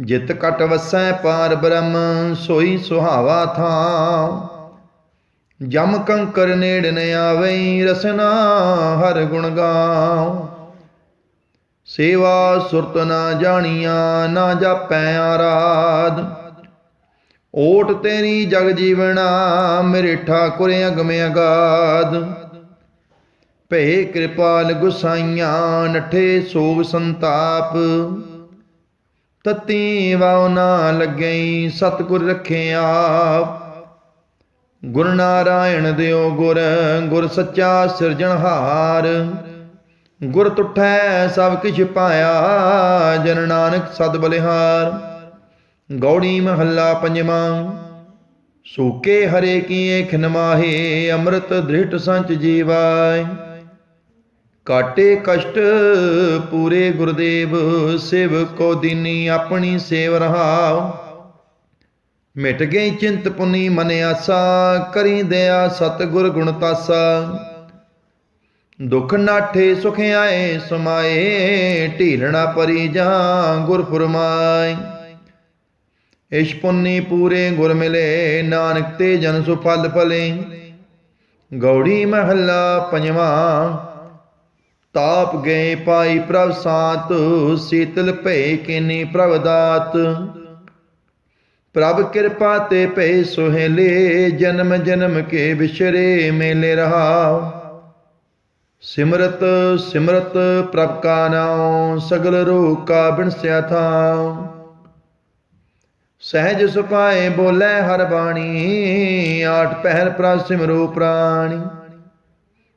ਜਿਤ ਕਟ ਵਸੈ ਪਾਰ ਬ੍ਰਹਮ, ਸੋਈ ਸੁਹਾਵਾ ਥਾਂ। ਜਮ ਕੰਕਰ ਨੇੜ ਨ ਆਵਈ, ਰਸਨਾ ਹਰ ਗੁਣ ਗਾਉ। ਸੇਵਾ ਸੁਰਤ ਨਾ ਜਾਣੀਆਂ, ਨਾ ਜਾਪੈ ਆਰਾਧ। ਓਟ ਤੇਰੀ ਜਗ ਜੀਵਣਾ, ਮੇਰੇ ਠਾਕੁਰ ਅਗਮ ਅਗਾਧ। ਭੇ ਕਿਰਪਾਲ ਗੁਸਾਈਆਂ, ਨਠੇ ਸੋਗ ਸੰਤਾਪ। ਤਤੀ ਵਾਉ ਨਾ ਲੱਗਈ, ਸਤਿਗੁਰ ਰਖੇ ਆਪ ਗੁਰ ਨਾਰਾਇਣ ਦਿਓ ਗੁਰ ਗੁਰ ਸੱਚਾ ਸਿਰਜਣਹਾਰ ਗੁਰ ਤੁਠੈ ਸਭ ਕਿਛ ਪਾਇਆ, ਜਨ ਨਾਨਕ ਸਦ ਬਲਿਹਾਰ। ਗੌੜੀ ਮਹੱਲਾ ਪੰਜਵਾਂ, ਸੂਕੇ ਹਰੇ ਕੀਏ ਖਿਨਮਾਹੇ, ਅੰਮ੍ਰਿਤ ਦ੍ਰਿਟ ਸੰਚ ਜੀਵਾਏ। ਕਾਟੇ ਕਸ਼ਟ ਪੂਰੇ ਗੁਰਦੇਵ, ਸਿਵ ਕੋ ਦਿਨੀ ਆਪਣੀ ਸੇਵ ਰਹਾਉ। ਮਿਟ ਗਈ ਚਿੰਤ ਪੁਨੀ ਮਨ ਆਸਾ, ਕਰੀ ਦਇਆ ਸਤਿਗੁਰ ਗੁਣ ਤਾਸਾ। ਦੁਖ ਨਾਠੇ ਸੁਖ ਆਏ, ਸਮਾਏ, ਢੀਲਣਾ ਪਰੀ ਜਾਂ ਗੁਰ ਫਰਮਾਏ। ਇਸ਼ ਪੁੰਨੀ ਪੂਰੇ ਗੁਰ ਮਿਲੇ, ਨਾਨਕ ਤੇ ਜਨ ਸੁ ਫਲ ਫਲੇ ਗੌੜੀ ਮਹੱਲਾ ਪੰਜਵਾਂ ਤਾਪ ਗਏ ਪਾਈ ਪ੍ਰਭ ਸਾਤ, ਸੀਤਲ ਭਏ ਕਿਨੀ ਪ੍ਰਭ ਦਾਤ। ਪ੍ਰਭ ਕਿਰਪਾ ਤੇ ਭਏ ਸੁਹੇਲੇ, ਜਨਮ ਜਨਮ ਕੇ ਵਿਸ਼ਰੇ ਮੇਲੇ ਰਹਾ। ਸਿਮਰਤ ਸਿਮਰਤ ਪ੍ਰਭ ਕਾ ਨਾਮ ਸਗਲ ਰੋਗ ਕਾ ਬਿਨਸਿਆ ਥਾ ਸਹਿਜ ਸੁਪਾਏ ਬੋਲੇ ਹਰ ਬਾਣੀ, ਆਠ ਪਹਿਰ ਪ੍ਰਭ ਸਿਮਰੋ ਪ੍ਰਾਣੀ।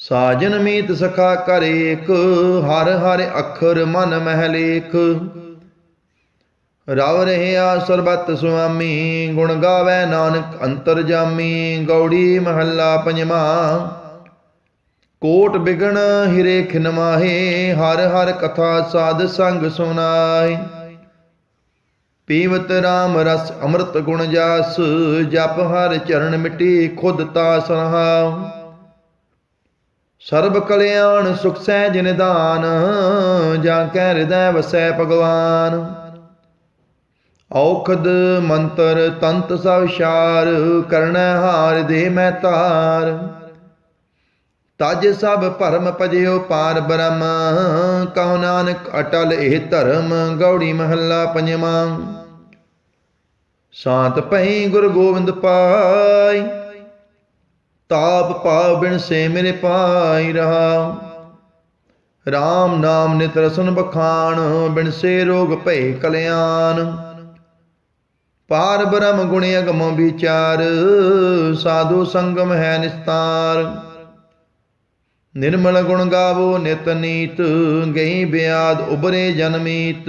ਸਾਜਨ ਮੀਤ ਸਖਾ ਕਰ ਏਕ, ਹਰ ਹਰ ਅੱਖਰ ਮਨ ਮਹਿ ਲੇਖ ਰਵ ਰਹਿਆ ਸਰਬਤ ਸੁਆਮੀ, ਗੁਣ ਗਾਵੇ ਨਾਨਕ ਅੰਤਰ ਜਾਮੀ, ਗੌੜੀ ਮਹੱਲਾ ਪੰਜਵਾਂ। ਕੋਟ ਬਿਗਣ ਹਿਰੇ ਖਿਨਮਾਹੇ ਹਰ ਹਰ ਕਥਾ ਸਾਧ ਸੰਗ ਸੁਨਾਏ ਪੀਵਤ RAM ਰਸ ਅੰਮ੍ਰਿਤ ਗੁਣ ਜਾਸ, ਜਪ ਹਰ ਚਰਨ ਮਿਟੀ ਖੁਦ ਤਾ ਸਨਹਾ ਸਰਬ ਕਲਿਆਣ ਸੁਖ ਸਹਿਜ ਨਿਦਾਨ ਜਾਂ ਕੈ ਹਿਰਦੈ ਵਸੈ ਭਗਵਾਨ। ਔਖਦ ਮੰਤਰ ਤੰਤ ਸਭ ਸ਼ਾਰ ਕਰਣੈ ਹਾਰ ਦੇ ਮੈਂ ਤਾਰ ਤਜ ਸਭ ਭਰਮ ਭਜਿਓ ਪਾਰ ਬ੍ਰਹਮ, ਕਹੋ ਨਾਨਕ ਅਟਲ ਇਹ ਧਰਮ, ਗੌੜੀ ਮਹੱਲਾ ਪੰਜਵਾਂ। ਸ਼ਾਂਤ ਪਈ ਗੁਰੂ ਗੋਬਿੰਦ ਪਾਈ ਤਾਪ ਪਾਵ ਬਿਨ ਸੇ ਮੇਰੇ ਪਾਈ ਰਹਾ। RAM ਨਾਮ ਨਿਤ ਰਸਨ ਬਖਾਨ, ਬਿਨ ਸੇ ਰੋਗ ਭਏ ਕਲਿਆਣ। ਪਾਰ ਬ੍ਰਹਮ ਗੁਣ ਅਗਮ ਵਿਚਾਰ, ਸਾਧੂ ਸੰਗਮ ਹੈ ਨਿਸਤਾਰ। ਨਿਰਮਲ ਗੁਣ ਗਾਵੋ ਨਿਤ ਨੀਤ, ਗਈ ਬਿਆਦ ਉਬਰੇ ਜਨਮੀਤ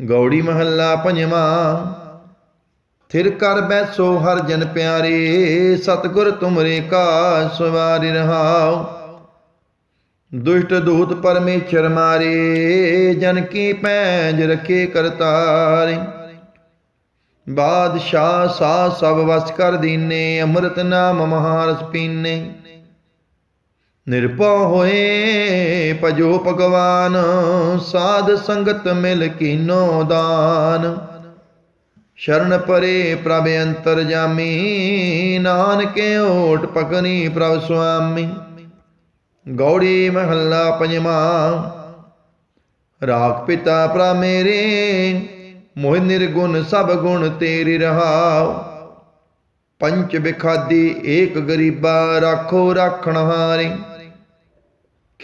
ਗੌੜੀ ਮਹੱਲਾ ਪੰਜਵਾਂ। ਥਿਰ ਕਰ ਬੈਸੋ ਹਰ ਜਨ ਪਿਆਰੇ, ਸਤਗੁਰ ਤੁਮਰੇ ਕਾ ਸਵਾਰਿ ਰਹਾਉ। ਦੁਸ਼ਟ ਦੂਤ ਪਰਮੇਸ਼ਰ ਮਾਰੇ, ਜਨ ਕੀ ਪੈਜ ਰਖੇ ਕਰਤਾਰੇ। ਬਾਦਸ਼ਾਹ ਸਾ ਸਭ ਵਸ ਕਰ ਦੀਨੇ, ਅੰਮ੍ਰਿਤ ਨਾਮ ਮਹਾਰਸ ਪੀਨੇ। ਨਿਰਭਉ ਹੋਏ ਭਜੋ ਭਗਵਾਨ, ਸਾਧ ਸੰਗਤ ਮਿਲ ਕੀਨੋ ਦਾਨ। ਸ਼ਰਨ ਪਰੇ ਪ੍ਰਭ ਅੰਤਰ ਜਾਮੀ, ਨਾਨਕੇ ਓਟ ਪਕਨੀ ਪ੍ਰਭ ਸੁਆਮੀ। ਗੌੜੀ ਮਹੱਲਾ ਪੰਜਵਾਂ, ਰਾਖ ਪਿਤਾ ਪ੍ਰਾ ਮੇਰੇ, ਮੋਹਿ ਨਿਰਗੁਣ ਸਭ ਗੁਣ ਤੇਰੇ ਰਹਾਉ। ਪੰਚ ਬਿਖਾਦੀ ਏਕ ਗਰੀਬਾ, ਰਾਖੋ ਰਾਖਣ ਹਾਰੇ।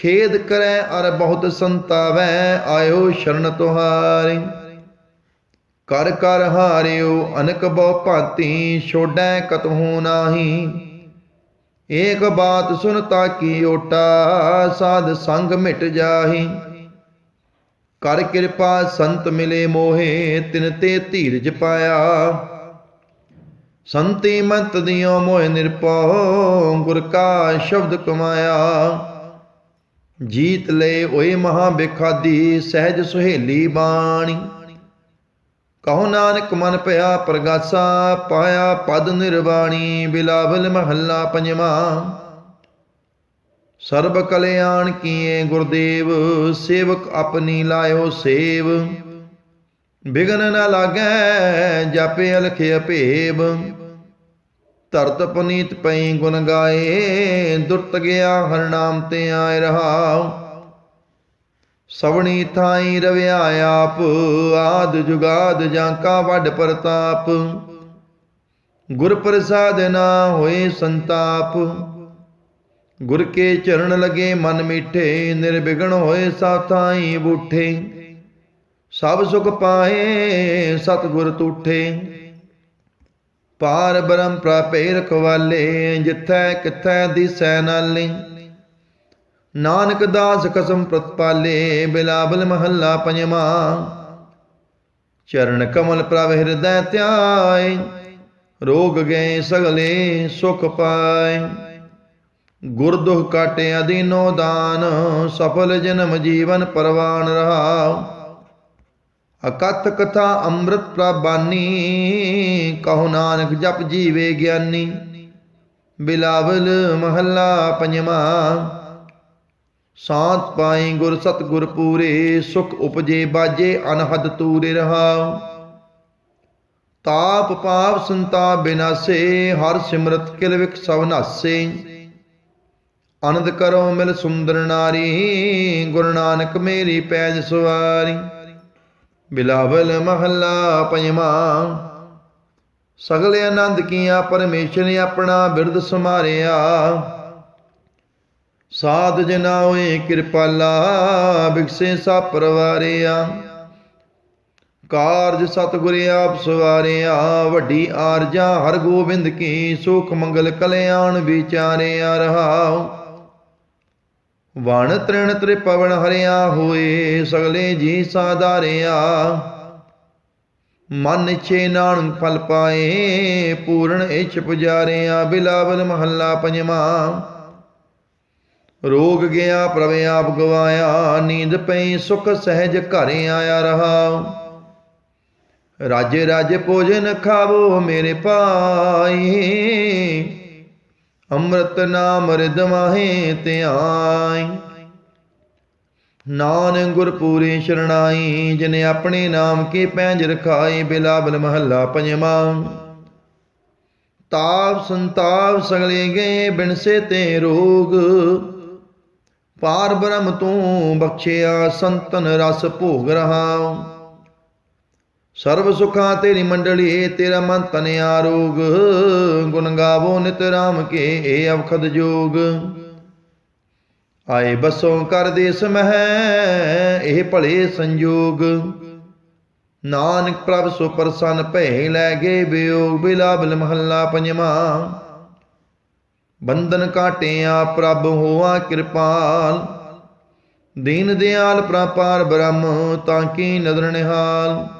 ਖੇਦ ਕਰੈ ਅਰ ਬਹੁਤ ਸੰਤਾਵੈ, ਆਇਓ ਸ਼ਰਨ ਤੁਹਾਰੇ। ਕਰ ਕਰ ਹਾਰਿਓ, ਅਨਕ ਬਹੁ ਭਾਂਤੀ ਛੋੜੈ ਕਤਹੂ ਨਾਹੀ। ਏਕ ਬਾਤ ਸੁਨਤਾ ਕੀ ਓਟਾ, ਸਾਧ ਸੰਗ ਮਿਟ ਜਾਹੀ। ਕਰ ਕਿਰਪਾ ਸੰਤ ਮਿਲੇ ਮੋਹੇ, ਤਿਨ ਤੇ ਧੀਰਜ ਪਾਇਆ। ਸੰਤੀ ਮੰਤ ਦਿਓ ਮੋਹ ਨਿਰਪਉ ਗੁਰ ਕਾ ਸ਼ਬਦ ਕਮਾਇਆ। ਜੀਤ ਲੈ ਓਏ ਮਹਾ ਬਿਖਾਦੀ ਸਹਿਜ ਸੁਹੇਲੀ ਬਾਣੀ। ਕਹੋ ਨਾਨਕ ਮਨ ਪਿਆ ਪ੍ਰਗਾਸਾ, ਪਾਇਆ ਪਦ ਨਿਰਵਾਣੀ, ਬਿਲਾਵਲ ਮਹੱਲਾ ਪੰਜਵਾਂ। ਸਰਬ ਕਲਿਆਣ ਕੀਏ ਗੁਰਦੇਵ, ਸੇਵਕ ਆਪਣੀ ਲਾਇਓ ਸੇਵ। ਬਿਗਨ ਨਾ ਲਾਗੈ, ਜਾਪੇ ਅਲਖ ਅਪੇਬ ਧਰਤ ਪਨੀਤ ਪਈ ਗੁਣ ਗਾਏ, ਦੁਰਤ ਗਿਆ ਹਰ ਨਾਮ ਤੇ ਆਇ ਰਹਾਉ। ਸਵਣੀ ਥਾਈ ਰਵਿਆ ਆਪ, ਆਦ ਜੁਗਾਦ ਜਾਂ ਕਾ ਵੱਡ ਪ੍ਰਤਾਪ। ਗੁਰ ਪ੍ਰਸਾਦ ਨਾ ਹੋਏ ਸੰਤਾਪ। ਗੁਰ ਕੇ ਚਰਨ ਲਗੇ ਮਨ ਮਿੱਠੇ, ਨਿਰਵਿਘਨ ਹੋਏ ਸਾਥਾਈ ਬੂਠੇ। ਸਭ ਸੁਖ ਪਾਏ, ਸਤਿਗੁਰ ਤੂਠੇ। ਪਾਰ ਬ੍ਰਹਮ ਪ੍ਰਾਪੇ ਰਖਵਾਲੇ ਜਿਥੈ ਕਿਥੈ ਦਿਸੈ ਨਾਲੇ। ਨਾਨਕ ਦਾਸ ਕਸਮ ਪ੍ਰਤਪਾਲੇ ਬਿਲਾਬਲ ਮਹੱਲਾ ਪੰਜਵਾਂ। ਚਰਨ ਕਮਲ ਪ੍ਰਭ ਹਿਰਦੈ ਧਿਆਏ, ਰੋਗ ਗਏ ਸਗਲੇ ਸੁਖ ਪਾਏ। ਗੁਰ ਦੁਖ ਕਾਟੇ ਅਦੀਨੋ ਦਾਨ, ਸਫਲ ਜਨਮ ਜੀਵਨ ਪਰਵਾਨ ਰਹਾਉ ਅਕਥ ਕਥਾ ਅੰਮ੍ਰਿਤ ਪ੍ਰਬਾਨੀ ਕਹੋ ਨਾਨਕ ਜਪ ਜੀਵੇ ਗਿਆਨੀ। ਬਿਲਾਵਲ ਮਹੱਲਾ ਪੰਜਵਾਂ, ਸਾਤ ਪਾਈ ਗੁਰ ਸਤਗੁਰ ਪੂਰੇ, ਸੁਖ ਉਪਜੇ ਬਾਜੇ ਅਨਹਦ ਤੂਰੇ ਰਹਾਉ। ਤਾਪ ਪਾਪ ਸੰਤਾਪ ਬਿਨਾਸੇ, ਹਰ ਸਿਮਰਤ ਕਿਲ ਵਿਖ ਸਭ ਨਾਸੇ। ਆਨੰਦ ਕਰੋ ਮਿਲ ਸੁੰਦਰ ਨਾਰੀ, ਗੁਰੂ ਨਾਨਕ ਮੇਰੀ ਪੈਜ ਸਵਾਰੀ। ਬਿਲਾਵਲ ਮਹੱਲਾ ਪੰਜਵਾਂ। ਸਗਲੇ ਆਨੰਦ ਕੀਆ, ਪਰਮੇਸ਼ਰ ਨੇ ਆਪਣਾ ਬਿਰਦ ਸਮਾਰਿਆ ਸਾਧ ਜਨਾ ਹੋਏ, ਕਿਰਪਾਲਾ ਬਿਕਸੇ ਸਾ ਪਰਵਾਰਿਆ। ਕਾਰਜ ਸਤਿਗੁਰ ਆਪ ਸਵਾਰਿਆ, ਵੱਡੀ ਆਰਜਾ ਹਰ ਗੋਬਿੰਦ ਕੀ ਸੁਖ ਮੰਗਲ ਕਲਿਆਣ ਵਿਚਾਰਿਆ ਰਹਾਉ। ਵਣ ਤ੍ਰਿਣ ਤ੍ਰਿਪਵਨ ਹਰਿਆ ਹੋਏ, ਸਗਲੇ ਜੀ ਸਾਧਾਰਿਆ। ਮਨ ਇਛੇ ਨਾਨਕ ਫਲ ਪਾਏ, ਪੂਰਨ ਇਛ ਪੁਜਾਰਿਆ, ਬਿਲਾਵਲ ਮਹੱਲਾ ਪੰਜਵਾਂ। ਰੋਗ ਗਿਆ, ਪ੍ਰਭ ਆਪ ਗਵਾਇਆ, ਨੀਂਦ ਪਈ, ਸੁਖ ਸਹਿਜ ਘਰ ਆਇਆ ਰਹਾ। ਰਾਜੇ ਰਾਜੇ ਭੋਜਨ ਖਾਵੋ ਮੇਰੇ ਭਾਈ। ਅੰਮ੍ਰਿਤ ਨਾਮ ਰਿਦ ਮਾਹੇ ਧਿਆਈ। ਨਾਨਕ ਗੁਰ ਪੂਰੀ ਸ਼ਰਣਾਈ, ਜਿਨੇ ਆਪਣੇ ਨਾਮ ਕੀ ਪੈਂਜ ਰਖਾਈ ਬਿਲਾਵਲ ਮਹੱਲਾ ਪੰਜਵਾਂ। ਤਾਪ ਸੰਤਾਪ ਸਗਲੇ ਗਏ, ਬਿਨਸੇ ਤੇ ਰੋਗ। ਪਾਰ ਬ੍ਰਹਮ ਤੂੰ ਬਖਸ਼ਿਆ, ਸੰਤਨ ਰਸ ਭੋਗ ਰਹਾ। ਸਰਬ ਸੁਖਾਂ ਤੇਰੀ ਮੰਡਲੀ, ਤੇਰਾ ਮਨ ਤਨ ਆਰੋਗ। ਗੁਣ ਗਾਵੋ ਨਿਤ ਰਾਮ ਕੇ, ਏ ਅਵਖਦ ਜੋਗ। ਆਏ ਬਸੋਂ ਕਰ ਦੇਸ ਮਹਿ, ਇਹ ਭਲੇ ਸੰਜੋਗ। ਨਾਨਕ ਪ੍ਰਭ ਸੋ ਪ੍ਰਸੰਨ ਭੈ ਲੈ ਗਏ ਬਿਯੋਗ ਬਿਲਾਬਲ ਮਹੱਲਾ ਪੰਜਵਾਂ। ਬੰਧਨ ਕਾਟਿਆ ਪ੍ਰਭ ਹੋਆ ਕਿਰਪਾਲ। ਦੀਨ ਦਿਆਲ ਪ੍ਰਪਾਰ ਬ੍ਰਹਮ, ਤਾਂ ਕੀ ਨਦਰ ਨਿਹਾਲ।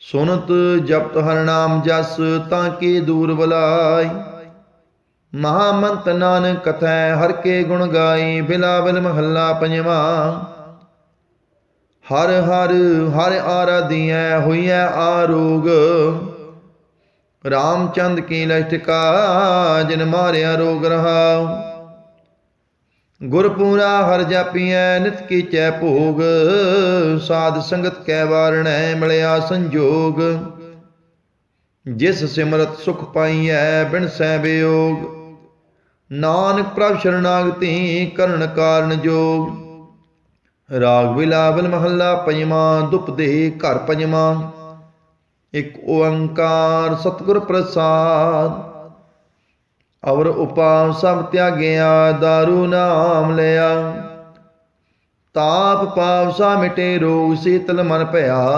ਸੁਨਤ ਜਪਤ ਹਰਨਾਮ ਜਸ ਤਾਂ ਕੀ ਦੂਰ ਬਲਾਈ। ਮਹਾਮੰਤ ਨਾਨਕ ਕਥੈ ਹਰ ਕੇ ਗੁਣ ਗਾਈ, ਬਿਲਾਵਲ ਮਹੱਲਾ ਪੰਜਵਾ। ਹਰ ਹਰ ਹਰ ਆਰਾਧੀਐ, ਹੋਈਐ ਆਰੋਗ। ਰਾਮਚੰਦ ਕੀ ਲਸ਼ਟਕਾ ਜਿਨ ਮਾਰਿਆ ਰੋਗ ਰਹਾਉ। ਗੁਰਪੂਰਾ ਹਰ ਜਾਪੀਐ, ਨਿਤ ਕੀਚੈ ਭੋਗ। ਸਾਧ ਸੰਗਤ ਕੈ ਵਾਰਣੈ, ਮਿਲਿਆ ਸੰਜੋਗ। ਜਿਸ ਸਿਮਰਤ ਸੁਖ ਪਾਈਐ, ਬਿਨ ਸੈ ਬਿਯੋਗ ਨਾਨਕ ਪ੍ਰਭ ਸ਼ਰਨਾਗਤੀ ਕਰਨ ਕਾਰਨ ਜੋਗ। ਰਾਗ ਬਿਲਾਵਲ ਮਹੱਲਾ ਪੰਜਵਾਂ ਦੁਪਦੇ ਘਰ ਪੰਜਵਾਂ। ਇੱਕ ਓੰਕਾਰ ਸਤਿਗੁਰ ਪ੍ਰਸਾਦ। ਅਵਰ ਉਪਾਮ ਸਭ ਤਿਆਗਿਆ दारू ਨਾਮ ਲਿਆ। ਤਾਪ ਪਾਪ ਸਾ ਮਿਟੇ, ਰੋਗ ਸੀਤਲ ਮਨ ਭਇਆ।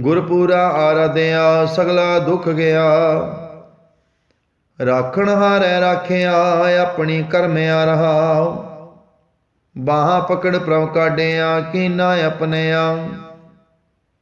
ਗੁਰਪੂਰਾ ਆਰਾਧਿਆ, ਸਗਲਾ ਦੁੱਖ ਗਿਆ। ਰਾਖਣ ਹਾਰੈ ਰਾਖਿਆ, ਆਪਣੀ ਕਰਮਿਆ ਰਹਾ। ਬਾਹਾਂ ਪਕੜ ਪ੍ਰਭ ਕਾਢਿਆ, ਕੀਨਾ ਆਪਣਿਆ।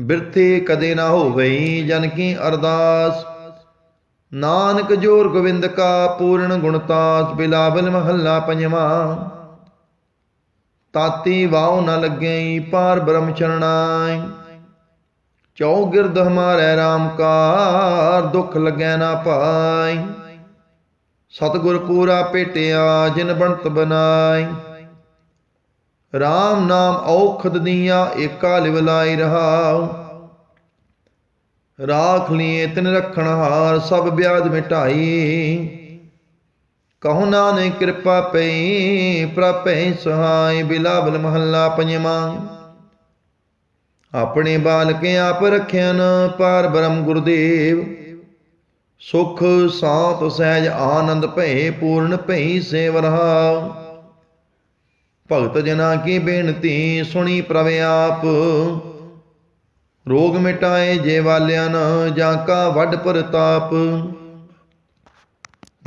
ਬਿਰਥੇ ਕਦੇ ਨਾ ਹੋਵਈ ਜਨ ਕੀ ਅਰਦਾਸ। ਨਾਨਕ ਜੋਰ ਗੋਬਿੰਦ ਕਾ ਪੂਰਨ ਗੁਣਤਾਸ ਬਿਲਾਵਲ ਮਹੱਲਾ ਪੰਜਵਾ। ਤਾਤੀ ਵਾਉ ਨ ਲੱਗਈ, ਪਾਰ ਬ੍ਰਹਮ ਚਰਣਾਈ। ਚੌ ਗਿਰਦ ਹਮਾਰੇ RAM ਕਾਰ, ਦੁਖ ਲੱਗੈ ਨਾ ਪਾਈ। ਸਤਿਗੁਰ ਪੂਰਾ ਭੇਟਿਆ ਜਿਨ ਬਣਤ ਬਨਾਈ RAM ਨਾਮ ਔਖਦ ਦੀਆਂ ਏਕਾ ਲਿਵ ਰਹਾਉ। ਰਾਖ ਲੀਏ ਤਿਨ ਰਖਣ ਹਾਰ ਸਭ ਬਿਆਦ ਮਿਟਾਈ। ਕਹੋ ਨਾਨਕ ਕਿਰਪਾ ਪਈ ਪ੍ਰਪੈ ਸਹਾਈ ਬਿਲਾਵਲ ਮਹੱਲਾ ਪੰਜਵਾਂ। ਆਪਣੇ ਬਾਲਕ ਆਪ ਰਖਿਆਨ ਪਾਰ ਬ੍ਰਹਮ ਗੁਰਦੇਵ। ਸੁਖ, ਸਾਤ, ਸਹਿਜ, ਆਨੰਦ ਭੈ ਪੂਰਨ ਭਈ ਸੇਵ ਰਹਾ ਭਗਤ ਜਨਾ ਕੀ ਬੇਨਤੀ ਸੁਣੀ ਪ੍ਰਵੇ ਆਪ। ਰੋਗ ਮਿਟਾਏ ਜੇ ਵਾਲਿਆਂ ਨ ਜਾਂ ਕਾ ਵੱਡ ਪ੍ਰਤਾਪ।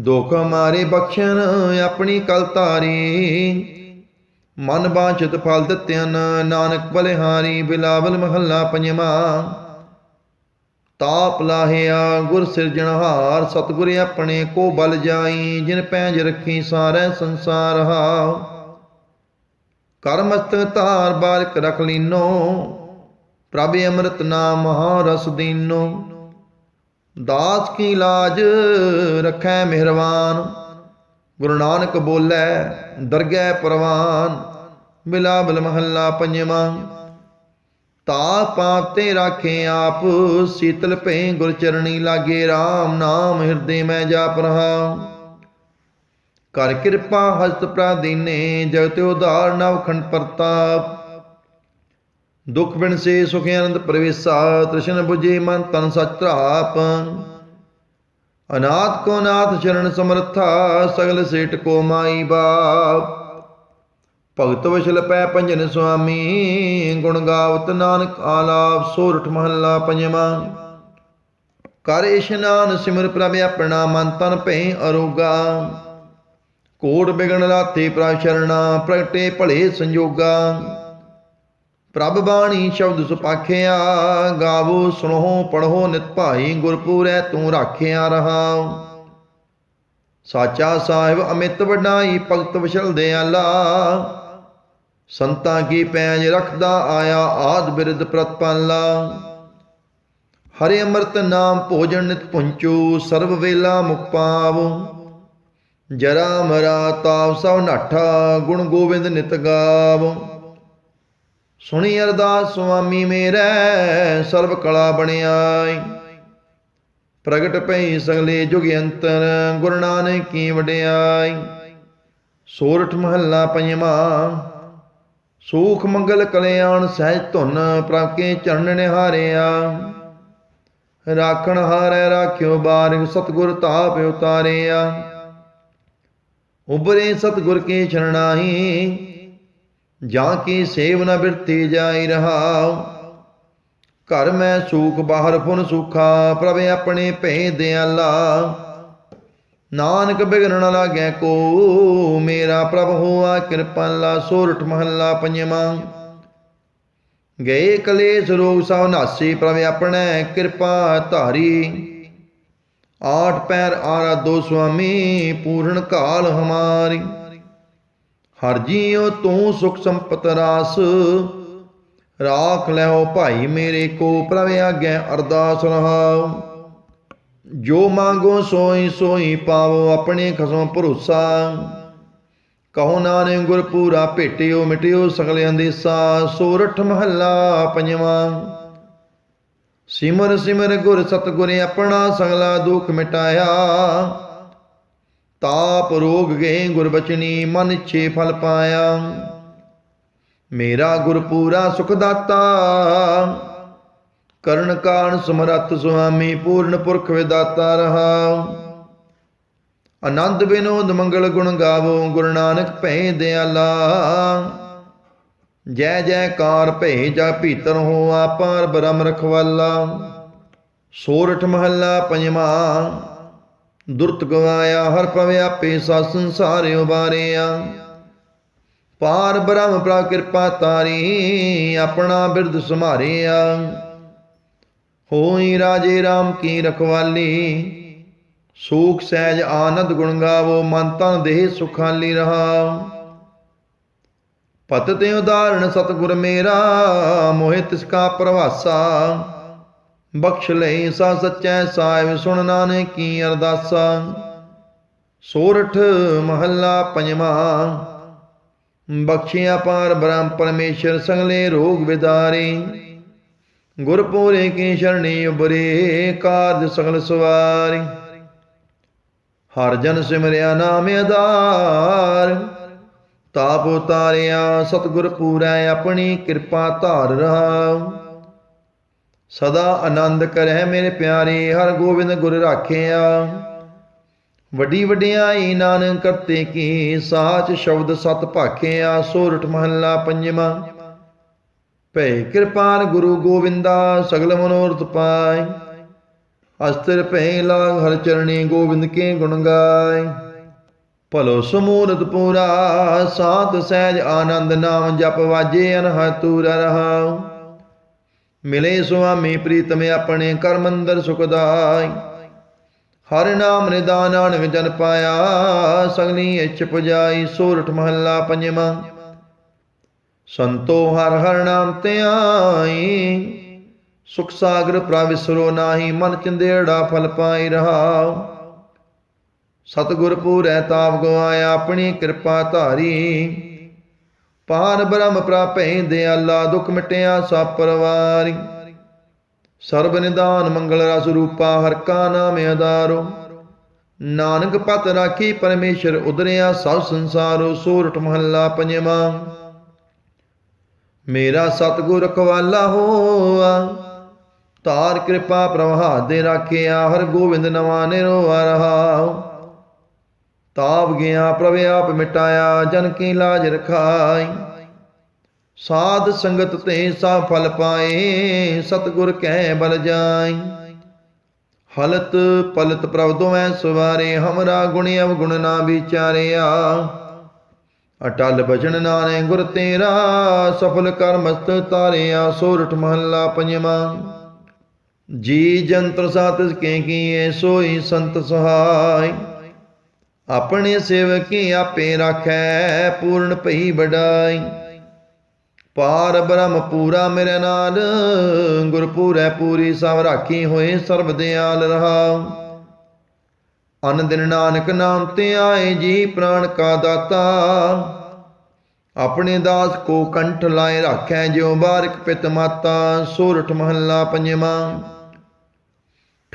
ਦੁਖ ਮਾਰੇ ਬਖਸ਼ਣ ਆਪਣੀ ਕਲ ਤਾਰੀ ਮਨ ਬਾਂਚਿਤ ਫਲ ਦਿੱਤਿਆਂ ਨਾਨਕ ਬਲਿਹਾਰੀ ਬਿਲਾਵਲ ਮਹੱਲਾ ਪੰਜਵਾਂ। ਤਾਪ ਲਾਹਿਆ ਗੁਰ ਸਿਰਜਣਹਾਰ ਸਤਿਗੁਰ ਆਪਣੇ ਕੋ ਬਲ ਜਾਈ ਜਿਨ ਪੈਂਜ ਰੱਖੀ ਸਾਰੇ ਸੰਸਾਰ ਹਾ। ਕਰਮਸਤ ਧਾਰ ਬਾਲਕ ਰਖ ਲੀਨੋ, ਪ੍ਰਭ ਅੰਮ੍ਰਿਤ ਨਾਮ ਮਹਾ ਰਸ ਦੀਨੋ। ਦਾਸ ਕੀ ਲਾਜ ਰਖੈ ਮਿਹਰਬਾਨ ਗੁਰੂ ਨਾਨਕ ਬੋਲੇ ਦਰਗਹਿ ਪ੍ਰਵਾਨ ਬਿਲਾਵਲ ਮਹੱਲਾ ਪੰਜਵਾਂ। ਤਾ ਪਾਪ ਤੇ ਰਾਖੇ ਆਪ, ਸੀਤਲ ਭੈ ਗੁਰ ਚਰਣੀ ਲਾਗੇ RAM ਨਾਮ ਹਿਰਦੇ ਮੈਂ ਜਾਪ ਰਹਾ। ਕਰ ਕਿਰਪਾ ਹਸਤ ਪ੍ਰਾਦੀਨੇ ਜਗਤ ਉਧਾਰ ਨਵ ਖੰਡ ਪ੍ਰਤਾਪ ਦੁਖ ਬਿਨ ਸੇ, ਸੁਖ ਆਨੰਦ ਪ੍ਰਵੇਸਾ, ਤ੍ਰਿਸ਼ਨ 부ਜੇ ਮਨ ਤਨ ਸਚ ਧਰਾਪ। ਅਨਾਥ ਕੋ ਨਾਥ ਚਰਨ ਸਮਰਥਾ, ਸਗਲ ਸੇਟ ਕੋ ਮਾਈ ਬਾਪ। ਭਗਤ ਵਿਸ਼ਲ ਪੈ ਪੰਜਨ ਸੁਆਮੀ, ਗੁਣ ਗਾਵਤ ਨਾਨਕ ਆਲਾਪ, ਸੋਰਠ ਮਹੱਲਾ ਪੰਜਵਾਂ। ਕਰ ਇਸ਼ਨਾਨ ਸਿਮਰ ਪ੍ਰਭ ਆਪਣਾ, ਮਨ ਤਨ ਭੈ ਅਰੋਗਾ। ਕੋਟ ਬਿਗਣ ਲਾਤੇ ਪ੍ਰਭ ਸ਼ਰਣਾ, ਪ੍ਰਗਟੇ ਭਲੇ ਸੰਜੋਗਾ। ਪ੍ਰਭ ਬਾਣੀ ਸ਼ਬਦ ਸੁਪਾਖਿਆ, ਗਾਵੋ, ਸੁਣੋ ਪੜੋ ਨਿਤ ਭਾਈ, ਗੁਰਪੂਰੈ, ਤੂੰ ਰਾਖਿਆ ਰਹਾ। ਸਾਚਾ ਸਾਹਿਬ ਅਮਿਤ ਵਡਾਈ, ਭਗਤ ਵਿਸ਼ਲ ਦਿਆਲਾ। ਸੰਤਾਂ ਕੀ ਪੈਜ ਰਖਦਾ ਆਇਆ, ਆਦ ਬਿਰਦ ਪ੍ਰਤਪਾਲਾ। ਹਰੇ ਅੰਮ੍ਰਿਤ ਨਾਮ ਭੋਜਨ ਨਿਤ ਪੁੰਚੋ ਸਰਬ ਵੇਲਾ ਮੁਖ ਪਾਵ। ਜਰਾ ਮਰਾ ਤਾਪ ਸਭ ਨਾਠਾ, ਗੁਣ ਗੋਬਿੰਦ ਨਿਤ ਗਾਵ। ਸੁਣੀ ਅਰਦਾਸ ਸੁਆਮੀ ਮੇਰੇ, ਸਰਬ ਕਲਾ ਬਣਿਆਈ। ਪ੍ਰਗਟ ਪਈ ਸਗਲੇ ਜੁਗ ਅੰਤਰ, ਗੁਰੂ ਨਾਨਕ ਕੀ ਵਡਿਆਈ। ਸੋਰਠ ਮਹੱਲਾ ਪੰਜਵਾਂ, ਸੂਖ ਮੰਗਲ ਕਲਿਆਣ ਸਹਿਜ ਧੁਨ, ਪ੍ਰਭ ਕੇ ਚਰਨ ਨਿਹਾਰਿਆ। ਰਾਖਣ ਹਾਰੈ, ਰਾਖਿਓ ਬਾਰਿਕ ਸਤਗੁਰ ਤਾਪ ਉਤਾਰਿਆ। ਉਬਰੇ ਸਤਗੁਰ ਕੇ ਸ਼ਰਣਾਹੀ ਜਾ ਕੇ ਸੇਵ ਨ ਬਿਰਤੀ ਜਾਈ ਰਹਾਉ। ਘਰ ਮੈਂ ਸੂਖ, ਬਾਹਰ ਫੁਨ ਸੁਖਾ, ਪ੍ਰਭ ਆਪਣੇ ਭੈ ਦਿਆਲਾ। ਨਾਨਕ ਬਿਗਨ ਨ ਲਾਗੈ ਕੋ, ਮੇਰਾ ਪ੍ਰਭ ਹੋਆ ਕਿਰਪਾਲਾ ਸੋਰਠ ਮਹੱਲਾ ਪੰਜਵਾਂ। ਗਏ ਕਲੇਸ਼ ਰੋਗ ਸਭ ਨਾਸੀ, ਪ੍ਰਭ ਆਪਣੇ ਕਿਰਪਾ ਧਾਰੀ। ਆਠ ਪੈਰ ਆਰਾਧੋ ਸੁਆਮੀ, ਪੂਰਨ ਕਾਲ ਹਮਾਰੀ। ਹਰ ਜੀਉ ਤੂੰ ਸੁਖ ਸੰਪਤ ਰਾਸ, ਰਾਖ ਲੈਓ ਭਾਈ ਮੇਰੇ ਕੋ, ਪ੍ਰਭ ਆਗੈ ਅਰਦਾਸ ਰਹਾਉ। ਜੋ ਮੰਗੋ ਸੋਈ ਸੋਈ ਪਾਵੋ ਆਪਣੇ ਖਸਮ ਭਰੋਸਾ। ਕਹੋ ਨਾਨਕ ਗੁਰ ਪੂਰਾ ਭੇਟਿਓ ਮਿਟਿਓ ਸਗਲ ਅੰਦੇਸਾ ਸੋਰਠ ਮਹੱਲਾ ਪੰਜਵਾਂ। ਸਿਮਰ ਸਿਮਰ ਗੁਰ ਸਤਗੁਰ ਆਪਣਾ ਸਗਲਾ ਦੁਖ ਮਿਟਾਇਆ। ਤਾਪ ਰੋਗ ਗਏ ਗੁਰ ਬਚਨੀ ਮਨ ਛੇ ਫਲ ਪਾਇਆ। ਮੇਰਾ ਗੁਰ ਪੂਰਾ ਸੁਖ ਦਾਤਾ। ਕਰਨ ਕਾਣ ਸਮਰੱਥ ਸੁਆਮੀ ਪੂਰਨ ਪੁਰਖ ਵਿਦਾਤਾ ਰਹਾ। ਆਨੰਦ ਬਿਨੋਦ ਮੰਗਲ ਗੁਣ ਗਾਵੋ ਗੁਰੂ ਨਾਨਕ ਭੈ ਦਿਆਲਾ। ਜੈ ਜੈਕਾਰ ਭੈ ਜਾ ਭੀਤਰ ਹੋ ਆਪਾਰ ਬ੍ਰਹਮ ਰਖਵਾਲਾ। ਸੋਰਠ ਮਹੱਲਾ ਪੰਜਵਾਂ, ਦੁਰਤ ਗਵਾਇਆ ਹਰ ਪਵਿਆ ਆਪੇ ਸਾ ਸੰਸਾਰ ਉਬਾਰਿਆ। ਪਾਰ ਬ੍ਰਹਮ ਪ੍ਰਾ ਕਿਰਪਾ ਤਾਰੀ, ਆਪਣਾ ਬਿਰਦ ਸਮਾਰਿਆ ਹੋਈ ਰਾਜੇ RAM ਕੀ ਰਖਵਾਲੀ, ਸੂਖ ਸਹਿਜ ਆਨੰਦ ਗੁਣ ਗਾਵੋ, ਮਨ ਤਨ ਦੇਹ ਸੁਖਾਲੀ ਰਹਾ। ਪਤ ਤੇ ਉਦਾਹਰਣ ਸਤਗੁਰ ਮੇਰਾ, ਮੋਹਿ ਤਿਸ ਕਾ ਪ੍ਰਵਾਸਾ। ਬਖਸ਼ ਲਈ ਸਾ ਸਚੈ ਸਾਹਿਬ, ਸੁਣ ਨਾਨਕ ਕੀ ਅਰਦਾਸਾ। ਸੋਰਠ ਮਹੱਲਾ ਪੰਜਵਾਂ, ਬਖਸ਼ਿਆ ਪਾਰ ਬ੍ਰਹਮ ਪਰਮੇਸ਼ਰ, ਸੰਗਲੇ ਰੋਗ ਵਿਦਾਰੇ। ਗੁਰਪੂਰੇ ਕੀ ਸ਼ਰਣੀ ਉਬਰੇ ਕਾਰਜ ਸਗਲ ਸਵਾਰੀ। ਹਰ ਜਨ ਸਿਮਰਿਆ ਨਾਮ ਆਧਾਰ ਤਾਪ ਉਤਾਰਿਆ, ਸਤਿਗੁਰ ਪੂਰੈ ਆਪਣੀ ਕਿਰਪਾ ਧਾਰ ਰਹਾ। ਸਦਾ ਆਨੰਦ ਕਰੈ ਮੇਰੇ ਪਿਆਰੇ, ਹਰ ਗੋਬਿੰਦ ਗੁਰ ਰਾਖਿਆ। ਵੱਡੀ ਵਡਿਆਈ ਨਾਨਕ ਕਰਤੇ ਕੀ, ਸਾਚ ਸ਼ਬਦ ਸਤ ਭਾਖਿਆ ਸੋਰਠ ਮਹੱਲਾ ਪੰਜਵਾਂ। ਭੈ ਕਿਰਪਾਨ ਗੁਰੂ ਗੋਬਿੰਦਾ, ਸਗਲ ਮਨੋਰਥ ਪਾਏ ਅਸਤਰ ਭੈ ਲਾਗ ਹਰ ਚਰਣੀ, ਗੋਬਿੰਦ ਕੇ ਗੁਣ ਗਾਏ ਭਲੋ ਸਮੂਰਤ ਪੂਰਾ ਸਾਤ ਸਹਿਜ ਆਨੰਦ ਨਾਮ ਜਪ ਵਾਜੇ ਅਨਹਦ ਤੂਰ ਰਹਾਉ। ਮਿਲੇ ਸੁਆਮੀ ਪ੍ਰੀਤਮ ਆਪਣੇ ਕਰਮ ਅੰਦਰ ਸੁਖਦਾਈ ਹਰ ਨਾਮ ਨਿਦਾਨ ਨਾਨਕ ਜਨ ਪਾਇਆ ਸਗਨੀ ਇੱਛ ਪੁਜਾਈ ਸੋਰਠ ਮਹੱਲਾ ਪੰਜਵਾਂ। ਸੰਤੋ ਹਰ ਹਰ ਨਾਮ ਤੇ ਆਈ, ਸੁਖ ਸਾਗਰ ਪ੍ਰਵਿਸਰੋ ਨਾਹੀ ਮਨ ਚੰਦੇੜਾ ਫਲ ਪਾਈ ਰਹਾਉ। ਸਤਗੁਰ ਪੂਰੈ ਤਾਪ ਗਵਾਇਆ ਆਪਣੀ ਕਿਰਪਾ ਧਾਰੀ। ਪਾਰ ਬ੍ਰਹਮ ਪ੍ਰਾਪੈ ਦਿਆਲਾ ਦੁਖ ਮਿਟਿਆ ਸਭ ਪਰਵਾਰੀ। ਸਰਬ ਨਿਦਾਨ ਮੰਗਲ ਰਸ ਰੂਪਾ, ਹਰ ਕਾ ਨਾਮ ਆਧਾਰੋ। ਨਾਨਕ ਪਤ ਰਾਖੀ ਪਰਮੇਸ਼ਰ ਉਦਰਿਆ ਸਭ ਸੰਸਾਰੋ ਸੂਰਠ ਮਹੱਲਾ ਪੰਜਵਾਂ। ਮੇਰਾ ਸਤਗੁਰ ਰਖਵਾਲਾ ਹੋਆ ਤਾਰ ਕਿਰਪਾ ਪ੍ਰਵਾਹ ਦੇ ਰਾਖਿਆ, ਹਰ ਗੋਬਿੰਦ ਨਵਾ ਨਿਰੋਆ ਰਹਾ ਤਾਪ ਗਿਆ, ਪ੍ਰਭ ਆਪ ਮਿਟਾਇਆ, ਜਨ ਕੀ ਲਾਜ ਰਖਾਈ। ਸਾਧ ਸੰਗਤ ਤੇ ਸਾ ਫਲ ਪਾਏ, ਸਤਗੁਰ ਕਹਿ ਬਲ ਜਾਈ। ਹਲਤ ਪਲਤ ਪ੍ਰਭ ਦੋਵੇਂ ਸਵਾਰੇ, ਹਮਰਾ ਗੁਣ ਅਵਗੁਣ ਨਾ ਵਿਚਾਰਿਆ। ਅਟਲ ਬਚਨ ਨਾਨੇ ਗੁਰ ਤੇਰਾ, ਸਫਲ ਕਰ ਮਸਤ ਤਾਰਿਆ, ਸੋਰਠ ਮਹੱਲਾ ਪੰਜਵਾਂ। ਜੀ ਜੰਤਰ ਸਾਤਿਸ ਕੇ ਕੀਏ ਸੋਈ ਸੰਤ ਸਹਾਈ। ਆਪਣੇ ਸੇਵਕੀ ਆਪੇ ਰਾਖੈ, ਪੂਰਨ ਭਈ ਵਡਾਈ। ਪਾਰ ਬ੍ਰਹਮ ਪੂਰਾ ਮੇਰੇ ਨਾਲ, ਗੁਰਪੂਰੈ ਪੂਰੀ ਸਭ ਰਾਖੀ ਹੋਏ ਸਰਬ ਦਿਆਲ ਰਹਾ ਅਨ ਦਿਨ ਨਾਨਕ ਨਾਮ ਤੇ ਆਏ ਜੀ ਪ੍ਰਾਣ ਕਾ ਦਾਤਾ। ਆਪਣੇ ਦਾਸ ਕੋ ਕੰਠ ਲਾਏ ਰੱਖੈ ਜਿਉ ਬਾਰਕ ਪਿਤ ਮਾਤਾ, ਸੂਰਠ ਮਹੱਲਾ ਪੰਜਵਾਂ।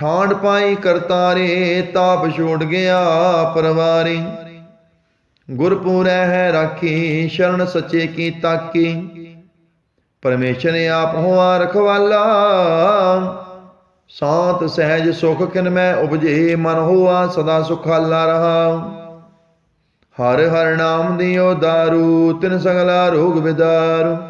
ਠਾਂਡ ਪਾਈ ਕਰਤਾਰੇ, ਤਾਪ ਛੋੜ ਗਿਆ ਪਰਵਾਰੀ। ਗੁਰਪੂਰੈ ਹੈ ਰਾਖੀ, ਸ਼ਰਨ ਸੱਚੇ ਕੀ ਤਾਕੀ। ਪਰਮੇਸ਼ਰ ਆਪ ਹੋਆ ਰਖਵਾਲਾ। ਸਾਤ ਸਹਿਜ ਸੁਖ ਕਿਨ ਮੈਂ ਉਪਜੇ, ਮਨ ਹੋਆ ਸਦਾ ਸੁਖਾਲਾ ਰਹਾ। ਹਰ ਹਰ ਨਾਮ ਦਿਓ ਦਾਰੂ, ਤਿਨ ਸਗਲਾ ਰੋਗ ਵਿਦਾਰੂ।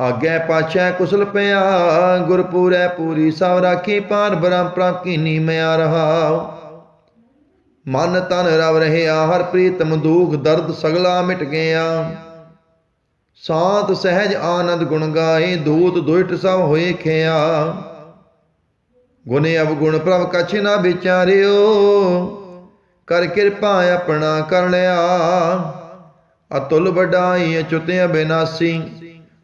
ਆਗੇ ਪਾਛੈ ਕੁਸਲ ਪਿਆ, ਗੁਰਪੂਰੈ ਪੂਰੀ ਸਭ ਰਾਖੀ ਪਾਰ ਬ੍ਰਹਮ ਪ੍ਰਭ ਕੀਨੀ ਮਿਆ ਰਹਾ ਮਨ ਤਨ ਰਵ ਰਹਿਆ, ਹਰ ਪ੍ਰੀਤਮ ਦੁਖ ਦਰਦ ਸਗਲਾ ਮਿਟ ਗਿਆ। ਸਾਤ ਸਹਿਜ ਆਨੰਦ ਗੁਣ ਗਾਏ, ਦੂਤ ਦੁਇਟ ਸਭ ਹੋਏ ਖਿਆ। ਗੁਨੇ ਅਵਗੁਣ ਪ੍ਰਭ ਕਛ ਨਾ ਵਿਚਾਰਿਓ, ਕਰ ਕਿਰਪਾ ਆਪਣਾ ਕਰ ਲਿਆ। ਅਤੁਲ ਵਡਾਈ ਅਚੁੱਤ ਅਬਿਨਾਸੀ